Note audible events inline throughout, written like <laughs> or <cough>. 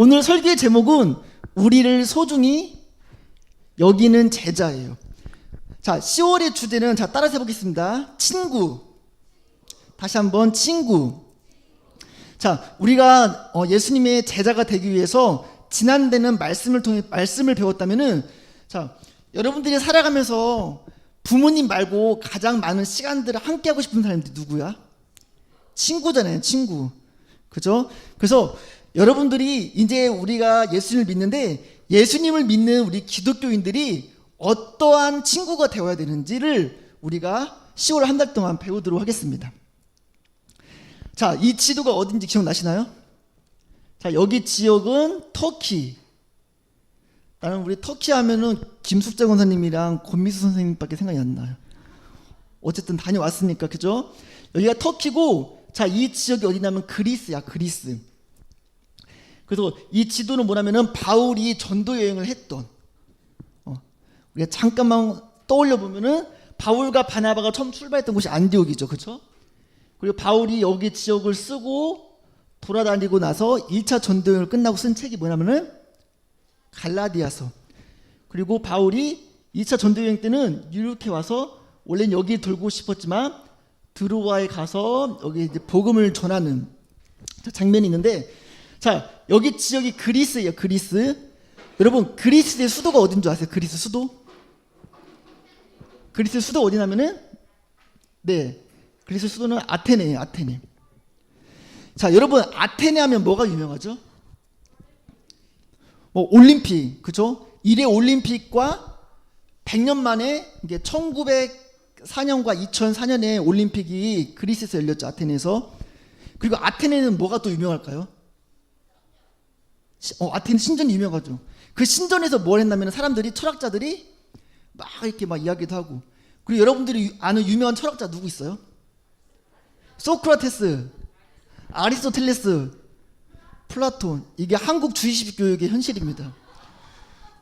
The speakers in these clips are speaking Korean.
오늘 설교의 제목은 우리를 소중히 여기는 제자예요. 자, 10월의 주제는 자 따라서 해보겠습니다. 친구. 다시 한번 친구. 자, 우리가 어, 예수님의 제자가 되기 위해서 지난데는 말씀을 통해 말씀을 배웠다면은 자, 여러분들이 살아가면서 부모님 말고 가장 많은 시간들을 함께 하고 싶은 사람이 누구야? 친구잖아요, 친구. 그죠? 그래서 여러분들이 이제 우리가 예수님을 믿는데 예수님을 믿는 우리 기독교인들이 어떠한 친구가 되어야 되는지를 우리가 10월 한 달 동안 배우도록 하겠습니다. 자, 이 지도가 어딘지 기억나시나요? 자, 여기 지역은 터키. 나는 우리 터키 하면은 김숙재 권사님이랑 권미수 선생님밖에 생각이 안 나요. 어쨌든 다녀왔으니까, 그죠? 여기가 터키고, 자, 이 지역이 어디냐면 그리스야, 그리스. 그래서 이 지도는 뭐냐면은 바울이 전도 여행을 했던, 어, 우리가 잠깐만 떠올려 보면은 바울과 바나바가 처음 출발했던 곳이 안디옥이죠, 그죠? 그리고 바울이 여기 지역을 쓰고 돌아다니고 나서 1차 전도 여행을 끝나고 쓴 책이 뭐냐면은 갈라디아서. 그리고 바울이 2차 전도 여행 때는 이렇게 와서 원래는 여기 돌고 싶었지만 드로아에 가서 여기 이제 복음을 전하는 장면이 있는데 자 여기 지역이 그리스예요 그리스. 여러분 그리스의 수도가 어딘 줄 아세요? 그리스 수도? 그리스 수도 어디냐면은? 네 그리스 수도는 아테네예요 아테네. 자 여러분 아테네 하면 뭐가 유명하죠? 뭐 올림픽 그죠? 이래 올림픽과 100년 만에 이게 1904년과 2004년에 올림픽이 그리스에서 열렸죠 아테네에서. 그리고 아테네는 뭐가 또 유명할까요? 시- 어, 아테네 신전이 유명하죠. 그 신전에서 뭘 했냐면 사람들이 철학자들이 막 이렇게 막 이야기도 하고 그리고 여러분들이 유- 아는 유명한 철학자 누구 있어요? 소크라테스, 아리스토텔레스, 플라톤 이게 한국 주의식 교육의 현실입니다.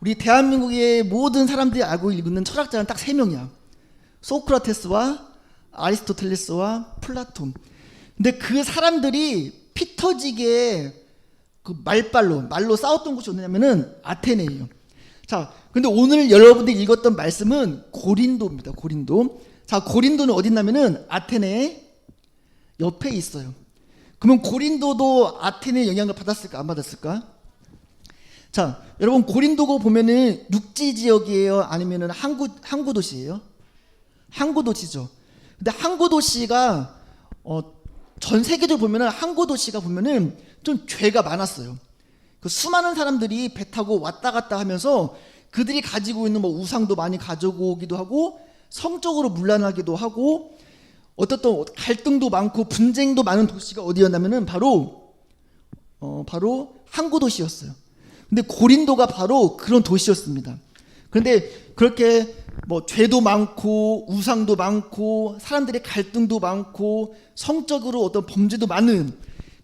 우리 대한민국의 모든 사람들이 알고 있는 철학자는 딱 세 명이야. 소크라테스와 아리스토텔레스와 플라톤. 근데 그 사람들이 피 터지게 그 말발로 말로 싸웠던 곳이 어디냐면은 아테네예요. 자, 근데 오늘 여러분들이 읽었던 말씀은 고린도입니다. 고린도. 자, 고린도는 어딨냐면은 아테네 옆에 있어요. 그러면 고린도도 아테네 영향을 받았을까 안 받았을까? 자, 여러분 고린도고 보면은 육지 지역이에요, 아니면은 항구 항구 도시예요? 항구 도시죠. 근데 항구 도시가 어, 전 세계적으로 보면은 항구 도시가 보면은 좀 죄가 많았어요. 그 수많은 사람들이 배 타고 왔다 갔다 하면서 그들이 가지고 있는 뭐 우상도 많이 가져오기도 하고 성적으로 문란하기도 하고 또 갈등도 많고 분쟁도 많은 도시가 어디였냐면은 바로 어 바로 항구 도시였어요. 근데 고린도가 바로 그런 도시였습니다. 그런데 그렇게 뭐 죄도 많고 우상도 많고 사람들의 갈등도 많고 성적으로 어떤 범죄도 많은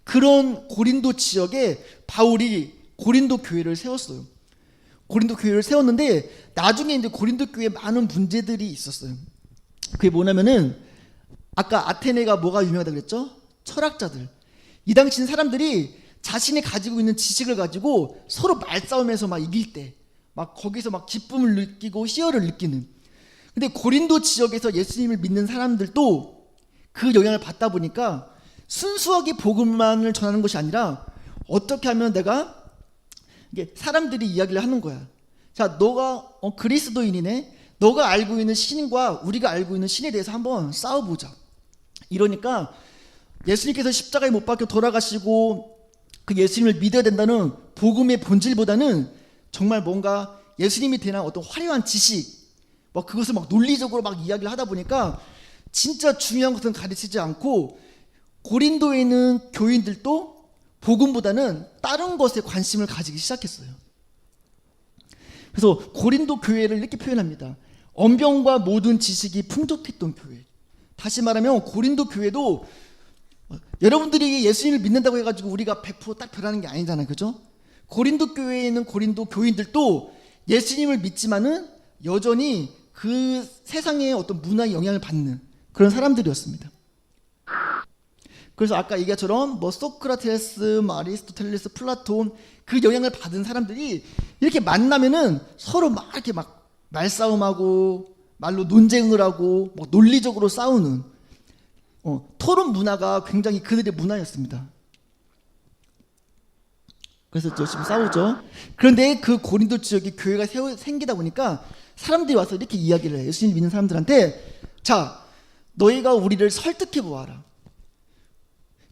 그런 고린도 지역에 바울이 고린도 교회를 세웠어요. 고린도 교회를 세웠는데 나중에 이제 고린도 교회에 많은 문제들이 있었어요. 그게 뭐냐면은 아까 아테네가 뭐가 유명하다고 그랬죠? 철학자들. 이 당시는 사람들이 자신이 가지고 있는 지식을 가지고 서로 말싸움에서 막 이길 때, 막 거기서 막 기쁨을 느끼고 희열을 느끼는. 근데 고린도 지역에서 예수님을 믿는 사람들도 그 영향을 받다 보니까 순수하게 복음만을 전하는 것이 아니라 어떻게 하면 내가 이게 사람들이 이야기를 하는 거야. 자, 너가 어, 그리스도인이네. 너가 알고 있는 신과 우리가 알고 있는 신에 대해서 한번 싸워보자. 이러니까 예수님께서 십자가에 못 박혀 돌아가시고 그 예수님을 믿어야 된다는 복음의 본질보다는 정말 뭔가 예수님이 대한 어떤 화려한 지식, 뭐 그것을 막 논리적으로 막 이야기를 하다 보니까 진짜 중요한 것은 가르치지 않고 고린도에 있는 교인들도 복음보다는 다른 것에 관심을 가지기 시작했어요. 그래서 고린도 교회를 이렇게 표현합니다. 언병과 모든 지식이 풍족했던 교회. 다시 말하면 고린도 교회도 어, 여러분들이 예수님을 믿는다고 해가지고 우리가 100%딱 변하는 게 아니잖아요, 그죠? 고린도 교회에 있는 고린도 교인들도 예수님을 믿지만은 여전히 그 세상의 어떤 문화에 영향을 받는 그런 사람들이었습니다. 그래서 아까 얘기처럼 뭐 소크라테스, 뭐 아리스토텔레스, 플라톤 그 영향을 받은 사람들이 이렇게 만나면은 서로 막 이렇게 막 말싸움하고 말로 논쟁을 하고 뭐 논리적으로 싸우는 어, 토론 문화가 굉장히 그들의 문화였습니다. 그래서 열심히 싸우죠. 그런데 그 고린도 지역에 교회가 세워, 생기다 보니까 사람들이 와서 이렇게 이야기를 해요. 예수님 믿는 사람들한테 자 너희가 우리를 설득해 보아라.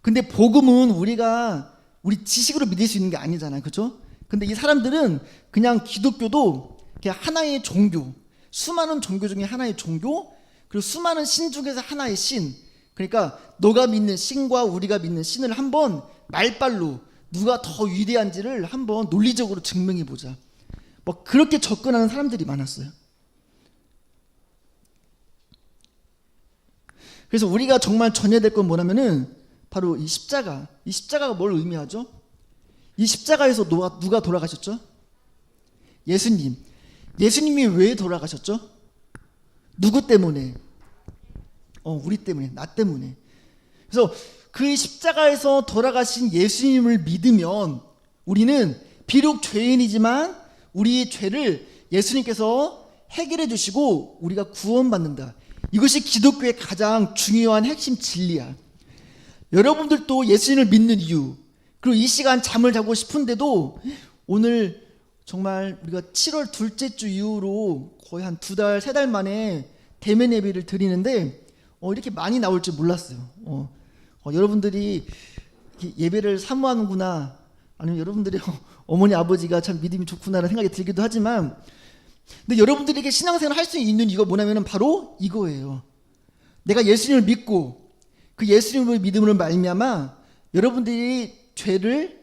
근데 복음은 우리가 우리 지식으로 믿을 수 있는 게 아니잖아요. 그렇죠? 근데 이 사람들은 그냥 기독교도 그냥 하나의 종교, 수많은 종교 중에 하나의 종교, 그리고 수많은 신 중에서 하나의 신. 그러니까 너가 믿는 신과 우리가 믿는 신을 한번 말빨로 누가 더 위대한지를 한번 논리적으로 증명해 보자. 뭐 그렇게 접근하는 사람들이 많았어요. 그래서 우리가 정말 전해야 될 건 뭐냐면은 바로 이 십자가. 이 십자가가 뭘 의미하죠? 이 십자가에서 누가, 누가 돌아가셨죠? 예수님. 예수님이 왜 돌아가셨죠? 누구 때문에? 어, 우리 때문에, 나 때문에. 그래서 그 십자가에서 돌아가신 예수님을 믿으면 우리는 비록 죄인이지만 우리의 죄를 예수님께서 해결해 주시고 우리가 구원받는다. 이것이 기독교의 가장 중요한 핵심 진리야. 여러분들도 예수님을 믿는 이유, 그리고 이 시간 잠을 자고 싶은데도 오늘 정말 우리가 7월 둘째 주 이후로 거의 한 두 달, 세 달 만에 대면 예배를 드리는데 어, 이렇게 많이 나올 줄 몰랐어요. 어, 어, 여러분들이 예배를 사모하는구나, 아니면 여러분들이 <laughs> 어머니 아버지가 참 믿음이 좋구나라는 생각이 들기도 하지만, 근데 여러분들에게 신앙생활 할 수 있는 이유가 뭐냐면 바로 이거예요. 내가 예수님을 믿고 그 예수님을 믿음으로 말미암아 여러분들이 죄를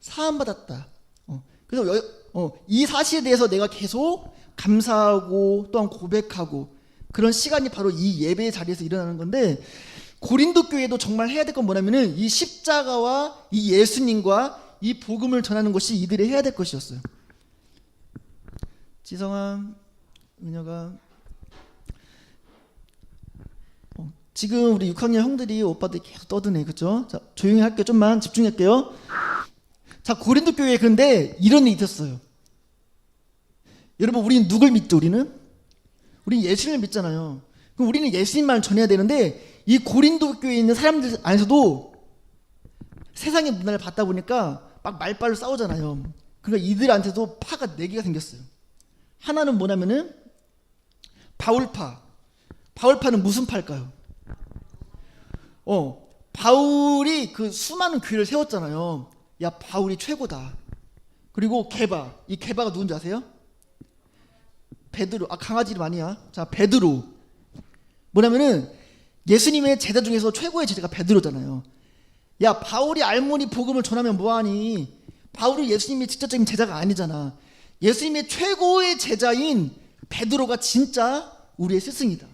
사함 받았다. 어, 그래서 여- 어, 이 사실에 대해서 내가 계속 감사하고 또한 고백하고 그런 시간이 바로 이 예배 자리에서 일어나는 건데 고린도 교회도 정말 해야 될 건 뭐냐면은 이 십자가와 이 예수님과 이 복음을 전하는 것이 이들이 해야 될 것이었어요. 지성아, 은혁아, 어, 지금 우리 6학년 형들이 오빠들 계속 떠드네, 그죠? 자, 조용히 할게요. 좀만 집중할게요. 자, 고린도 교회에 근데 이런 일이 있었어요. 여러분, 우리는 누굴 믿죠, 우리는? 우리는 예수님을 믿잖아요. 그럼 우리는 예수님만 전해야 되는데, 이 고린도 교회에 있는 사람들 안에서도 세상의 문화를 받다 보니까 막 말빨로 싸우잖아요. 그러니까 이들한테도 파가 네 개가 생겼어요. 하나는 뭐냐면은 바울파. 바울파는 무슨 파일까요? 어, 바울이 그 수많은 교회를 세웠잖아요. 야, 바울이 최고다. 그리고 게바. 이 게바가 누군지 아세요? 베드로. 아, 강아지 이름 아니야. 자, 베드로. 뭐냐면은 예수님의 제자 중에서 최고의 제자가 베드로잖아요. 야, 바울이 알모니 복음을 전하면 뭐하니? 바울이 예수님의 직접적인 제자가 아니잖아. 예수님의 최고의 제자인 베드로가 진짜 우리의 스승이다.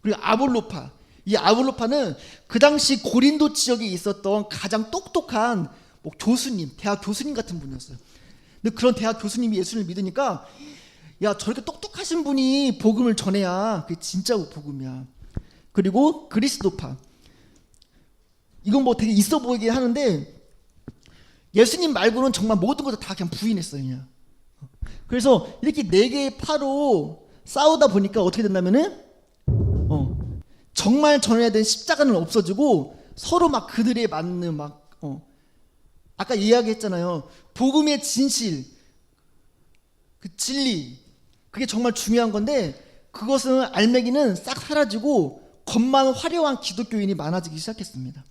그리고 아볼로파. 이 아볼로파는 그 당시 고린도 지역에 있었던 가장 똑똑한 뭐 교수님, 대학 교수님 같은 분이었어요. 근데 그런 대학 교수님이 예수를 믿으니까 야 저렇게 똑똑하신 분이 복음을 전해야 그게 진짜 복음이야. 그리고 그리스도파. 이건 뭐 되게 있어 보이긴 하는데 예수님 말고는 정말 모든 것을 다 그냥 부인했어요 그냥. 그래서 이렇게 네 개의 파로 싸우다 보니까 어떻게 된다면은 어, 정말 전해야 되는 십자가는 없어지고 서로 막 그들에 맞는 막 어, 아까 이야기했잖아요 복음의 진실 그 진리 그게 정말 중요한 건데 그것은 알매기는 싹 사라지고 겉만 화려한 기독교인이 많아지기 시작했습니다.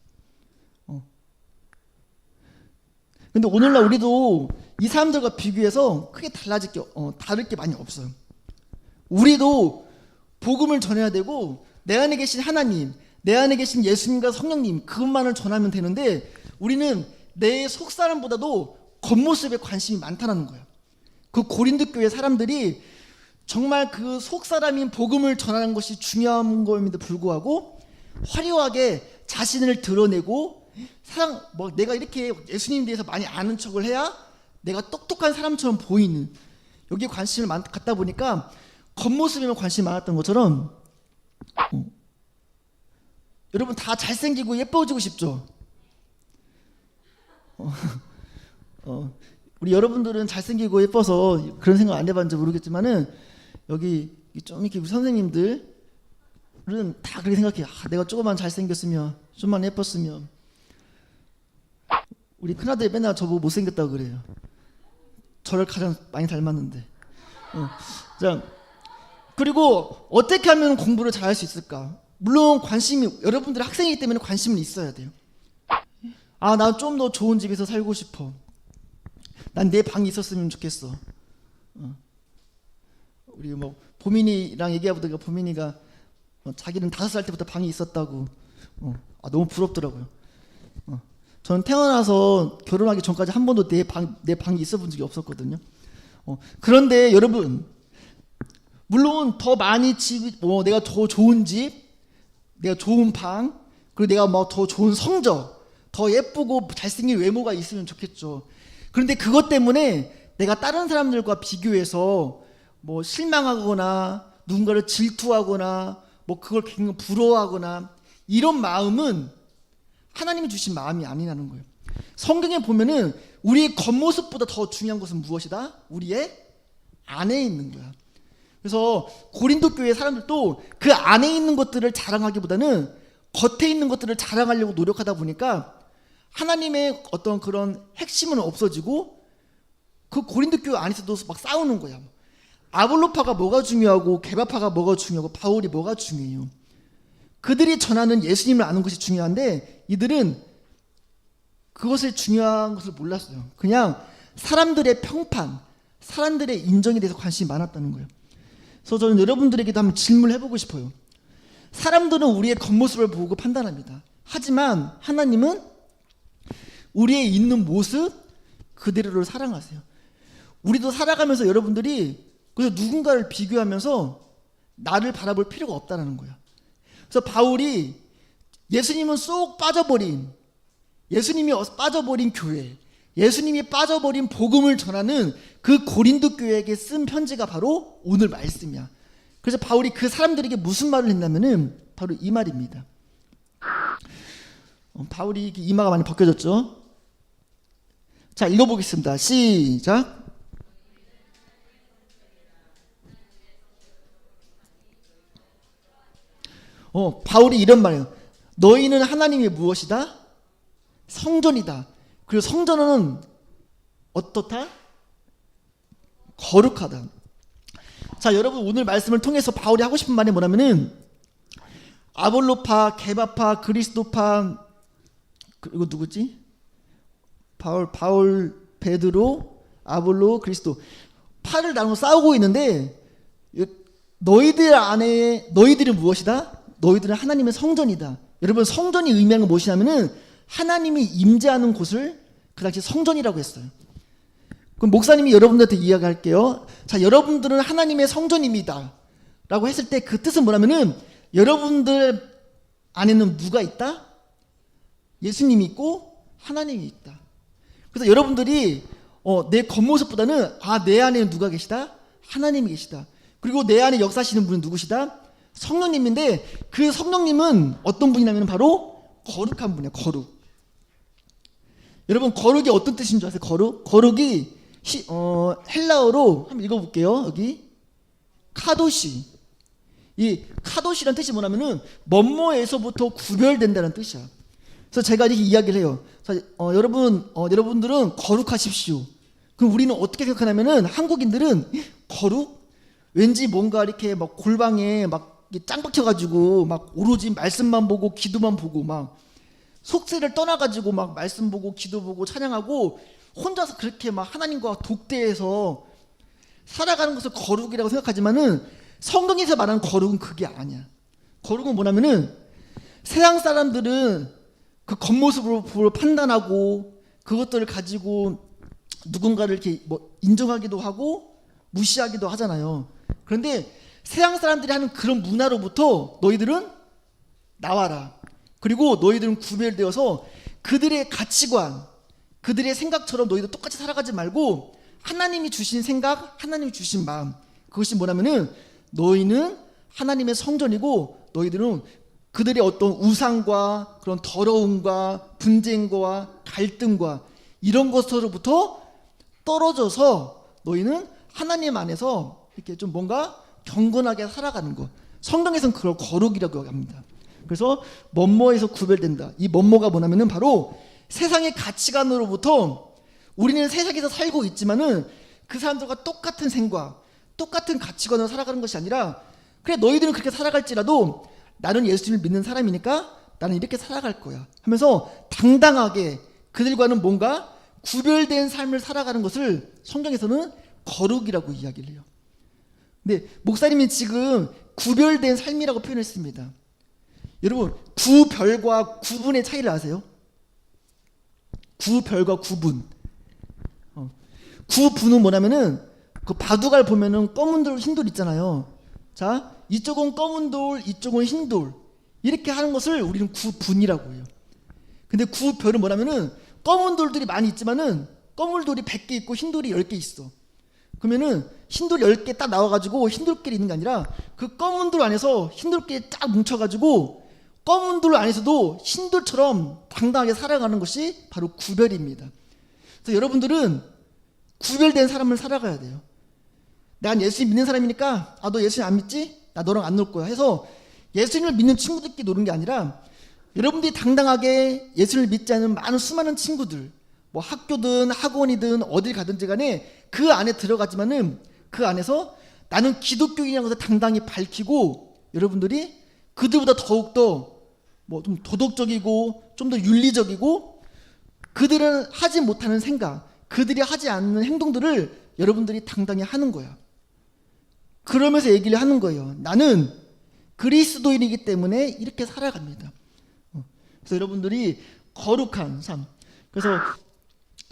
어. 근데 오늘날 우리도 이 사람들과 비교해서 크게 달라질 게 어, 다를 게 많이 없어요. 우리도 복음을 전해야 되고 내 안에 계신 하나님, 내 안에 계신 예수님과 성령님 그것만을 전하면 되는데 우리는 내 속 사람보다도 겉모습에 관심이 많다는 거예요. 그 고린도 교회 사람들이 정말 그 속 사람인 복음을 전하는 것이 중요한 것임에도 불구하고 화려하게 자신을 드러내고 사람 뭐 내가 이렇게 예수님 대해서 많이 아는 척을 해야 내가 똑똑한 사람처럼 보이는 여기에 관심을 많, 갖다 보니까 겉모습에만 관심이 많았던 것처럼 어, 여러분 다 잘생기고 예뻐지고 싶죠? 어, <laughs> 어, 우리 여러분들은 잘생기고 예뻐서 그런 생각 안 해봤는지 모르겠지만은 여기 좀 이렇게 선생님들은 다 그렇게 생각해요. 아, 내가 조금만 잘생겼으면, 좀만 예뻤으면. 우리 큰아들이 맨날 저보고 못생겼다고 그래요. 저를 가장 많이 닮았는데. 어. 자, 그리고 어떻게 하면 공부를 잘할 수 있을까? 물론 관심이 여러분들 학생이기 때문에 관심은 있어야 돼요. 아, 난좀더 좋은 집에서 살고 싶어. 난 내 방이 있었으면 좋겠어. 어. 우리 뭐 보민이랑 얘기해보다가 보민이가 어, 자기는 다섯 살 때부터 방이 있었다고. 어. 아, 너무 부럽더라고요. 어. 저는 태어나서 결혼하기 전까지 한 번도 내 방 내 방이 있어 본 적이 없었거든요. 어. 그런데 여러분 물론 더 많이 집, 뭐 내가 더 좋은 집, 내가 좋은 방, 그리고 내가 뭐 더 좋은 성적, 더 예쁘고 잘생긴 외모가 있으면 좋겠죠. 그런데 그것 때문에 내가 다른 사람들과 비교해서 뭐 실망하거나 누군가를 질투하거나 뭐 그걸 굉장히 부러워하거나 이런 마음은 하나님이 주신 마음이 아니라는 거예요. 성경에 보면은 우리의 겉모습보다 더 중요한 것은 무엇이다? 우리의 안에 있는 거야. 그래서 고린도 교회 사람들도 그 안에 있는 것들을 자랑하기보다는 겉에 있는 것들을 자랑하려고 노력하다 보니까 하나님의 어떤 그런 핵심은 없어지고 그 고린도 교회 안에서도 막 싸우는 거야. 아볼로파가 뭐가 중요하고 개바파가 뭐가 중요하고 바울이 뭐가 중요해요. 그들이 전하는 예수님을 아는 것이 중요한데 이들은 그것을 중요한 것을 몰랐어요. 그냥 사람들의 평판, 사람들의 인정에 대해서 관심이 많았다는 거예요. 그래서 저는 여러분들에게도 한번 질문을 해보고 싶어요. 사람들은 우리의 겉모습을 보고 판단합니다. 하지만 하나님은 우리의 있는 모습 그대로를 사랑하세요. 우리도 살아가면서 여러분들이 그래서 누군가를 비교하면서 나를 바라볼 필요가 없다는 거예요. 그래서 바울이 예수님은 쏙 빠져버린 예수님이 빠져버린 교회, 예수님이 빠져버린 복음을 전하는 그 고린도 교회에게 쓴 편지가 바로 오늘 말씀이야. 그래서 바울이 그 사람들에게 무슨 말을 했냐면은 바로 이 말입니다. 어, 바울이 이마가 많이 벗겨졌죠? 자, 읽어보겠습니다. 시작. 어, 바울이 이런 말이에요. 너희는 하나님이 무엇이다? 성전이다. 그리고 성전은 어떻다? 거룩하다. 자, 여러분 오늘 말씀을 통해서 바울이 하고 싶은 말이 뭐냐면은 아볼로파, 개바파, 그리스도파 그리고 누구지? 바울, 바울, 베드로, 아볼로, 그리스도 파를 나누어 싸우고 있는데 너희들 안에 너희들은 무엇이다? 너희들은 하나님의 성전이다. 여러분 성전이 의미하는 건 무엇이냐면은 하나님이 임재하는 곳을 그 당시 성전이라고 했어요. 그럼 목사님이 여러분들한테 이야기할게요. 자, 여러분들은 하나님의 성전입니다. 라고 했을 때 그 뜻은 뭐냐면은 여러분들 안에는 누가 있다? 예수님이 있고 하나님이 있다. 그래서 여러분들이 어, 내 겉모습보다는 아, 내 안에 누가 계시다? 하나님이 계시다. 그리고 내 안에 역사하시는 분은 누구시다? 성령님인데 그 성령님은 어떤 분이냐면 바로 거룩한 분이에요. 거룩. 여러분 거룩이 어떤 뜻인 줄 아세요? 거룩? 거룩이 시, 어, 헬라어로 한번 읽어볼게요. 여기 카도시. 이 카도시란 뜻이 뭐냐면은 먼모에서부터 구별된다는 뜻이야. 그래서 제가 이렇게 이야기를 해요. 자, 어, 여러분, 어, 여러분들은 거룩하십시오. 그럼 우리는 어떻게 생각하냐면은 한국인들은 거룩? 왠지 뭔가 이렇게 막 골방에 막 짱 박혀가지고 막 오로지 말씀만 보고 기도만 보고 막 속세를 떠나가지고 막 말씀 보고 기도 보고 찬양하고 혼자서 그렇게 막 하나님과 독대해서 살아가는 것을 거룩이라고 생각하지만은 성경에서 말하는 거룩은 그게 아니야. 거룩은 뭐냐면은 세상 사람들은 그 겉모습으로 판단하고 그것들을 가지고 누군가를 이렇게 뭐 인정하기도 하고 무시하기도 하잖아요. 그런데 세상 사람들이 하는 그런 문화로부터 너희들은 나와라. 그리고 너희들은 구별되어서 그들의 가치관, 그들의 생각처럼 너희도 똑같이 살아가지 말고 하나님이 주신 생각, 하나님이 주신 마음. 그것이 뭐냐면은 너희는 하나님의 성전이고 너희들은 그들의 어떤 우상과 그런 더러움과 분쟁과 갈등과 이런 것으로부터 떨어져서 너희는 하나님 안에서 이렇게 좀 뭔가 경건하게 살아가는 것. 성경에서는 그걸 거룩이라고 합니다. 그래서 멋모에서 구별된다. 이 멋모가 뭐냐면은 바로 세상의 가치관으로부터 우리는 세상에서 살고 있지만은 그 사람들과 똑같은 생각, 똑같은 가치관으로 살아가는 것이 아니라 그래 너희들은 그렇게 살아갈지라도 나는 예수님을 믿는 사람이니까 나는 이렇게 살아갈 거야 하면서 당당하게 그들과는 뭔가 구별된 삶을 살아가는 것을 성경에서는 거룩이라고 이야기를 해요. 근데 목사님이 지금 구별된 삶이라고 표현했습니다. 여러분 구별과 구분의 차이를 아세요? 구별과 구분. 어. 구분은 뭐냐면은 그 바둑알 보면은 검은 돌, 흰 돌 있잖아요. 자, 이쪽은 검은 돌, 이쪽은 흰 돌. 이렇게 하는 것을 우리는 구분이라고 해요. 근데 구별은 뭐냐면은 검은 돌들이 많이 있지만은 검은 돌이 100개 있고 흰 돌이 10개 있어. 그러면은 흰 돌이 10개 딱 나와가지고 흰 돌끼리 있는 게 아니라 그 검은 돌 안에서 흰 돌끼리 딱 뭉쳐가지고 검은 돌 안에서도 흰 돌처럼 당당하게 살아가는 것이 바로 구별입니다. 그래서 여러분들은 구별된 사람을 살아가야 돼요. 내가 예수님 믿는 사람이니까 아 너 예수님 안 믿지? 나 너랑 안 놀 거야 해서 예수님을 믿는 친구들끼리 노는 게 아니라 여러분들이 당당하게 예수님을 믿지 않는 많은 수많은 친구들 뭐 학교든 학원이든 어딜 가든지 간에 그 안에 들어가지만은 그 안에서 나는 기독교인이라는 것을 당당히 밝히고 여러분들이 그들보다 더욱더 뭐 좀 도덕적이고 좀 더 윤리적이고 그들은 하지 못하는 생각 그들이 하지 않는 행동들을 여러분들이 당당히 하는 거야. 그러면서 얘기를 하는 거예요. 나는 그리스도인이기 때문에 이렇게 살아갑니다. 어. 그래서 여러분들이 거룩한 삶. 그래서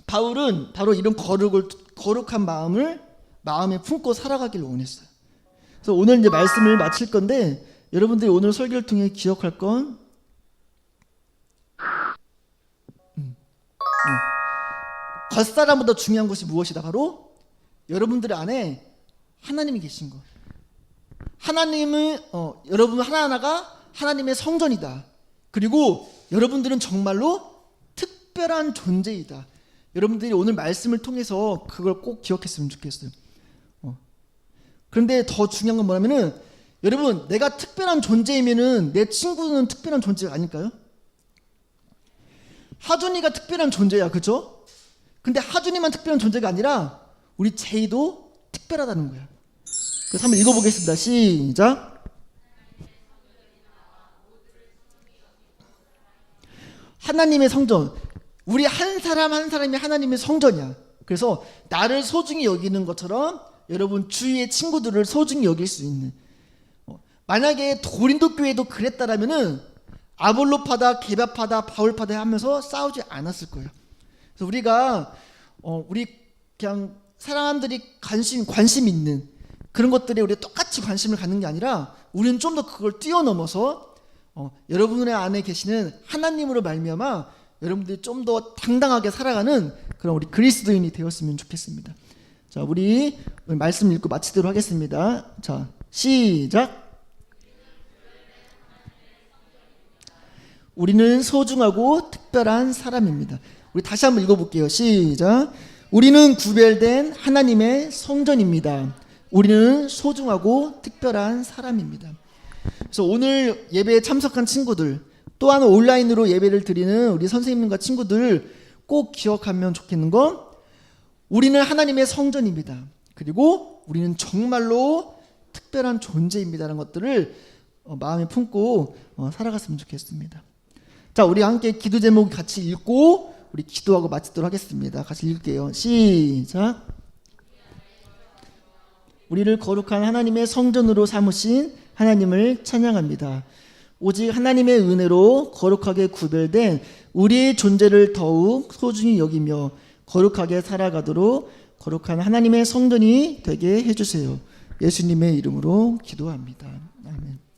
바울은 바로 이런 거룩을 거룩한 마음을 마음에 품고 살아가기를 원했어요. 그래서 오늘 이제 말씀을 마칠 건데 여러분들이 오늘 설교를 통해 기억할 건 음, 어. 겉사람보다 중요한 것이 무엇이다? 바로 여러분들 안에 하나님이 계신 것. 하나님을 어, 여러분 하나하나가 하나님의 성전이다. 그리고 여러분들은 정말로 특별한 존재이다. 여러분들이 오늘 말씀을 통해서 그걸 꼭 기억했으면 좋겠어요. 어. 그런데 더 중요한 건 뭐냐면은 여러분 내가 특별한 존재이면은 내 친구는 특별한 존재가 아닐까요? 하준이가 특별한 존재야, 그죠? 근데 하준이만 특별한 존재가 아니라 우리 제이도 특별하다는 거야. 그래서 한번 읽어보겠습니다. 시작. 하나님의 성전. 우리 한 사람 한 사람이 하나님의 성전이야. 그래서 나를 소중히 여기는 것처럼 여러분 주위의 친구들을 소중히 여길 수 있는. 어, 만약에 고린도 교회도 그랬다라면은 아볼로파다, 개바파다, 바울파다 하면서 싸우지 않았을 거예요. 그래서 우리가 어, 우리 그냥 사람들이 관심 관심 있는 그런 것들에 우리 똑같이 관심을 갖는 게 아니라 우리는 좀 더 그걸 뛰어넘어서 어, 여러분의 안에 계시는 하나님으로 말미암아 여러분들이 좀 더 당당하게 살아가는 그런 우리 그리스도인이 되었으면 좋겠습니다. 자, 우리 말씀 읽고 마치도록 하겠습니다. 자, 시작. 우리는 소중하고 특별한 사람입니다. 우리 다시 한번 읽어볼게요. 시작. 우리는 구별된 하나님의 성전입니다. 우리는 소중하고 특별한 사람입니다. 그래서 오늘 예배에 참석한 친구들, 또한 온라인으로 예배를 드리는 우리 선생님과 친구들 꼭 기억하면 좋겠는 건 우리는 하나님의 성전입니다. 그리고 우리는 정말로 특별한 존재입니다라는 것들을 어, 마음에 품고 어, 살아갔으면 좋겠습니다. 자, 우리 함께 기도 제목 같이 읽고 우리 기도하고 마치도록 하겠습니다. 같이 읽을게요. 시작. 우리를 거룩한 하나님의 성전으로 삼으신 하나님을 찬양합니다. 오직 하나님의 은혜로 거룩하게 구별된 우리의 존재를 더욱 소중히 여기며 거룩하게 살아가도록 거룩한 하나님의 성전이 되게 해주세요. 예수님의 이름으로 기도합니다. 아멘.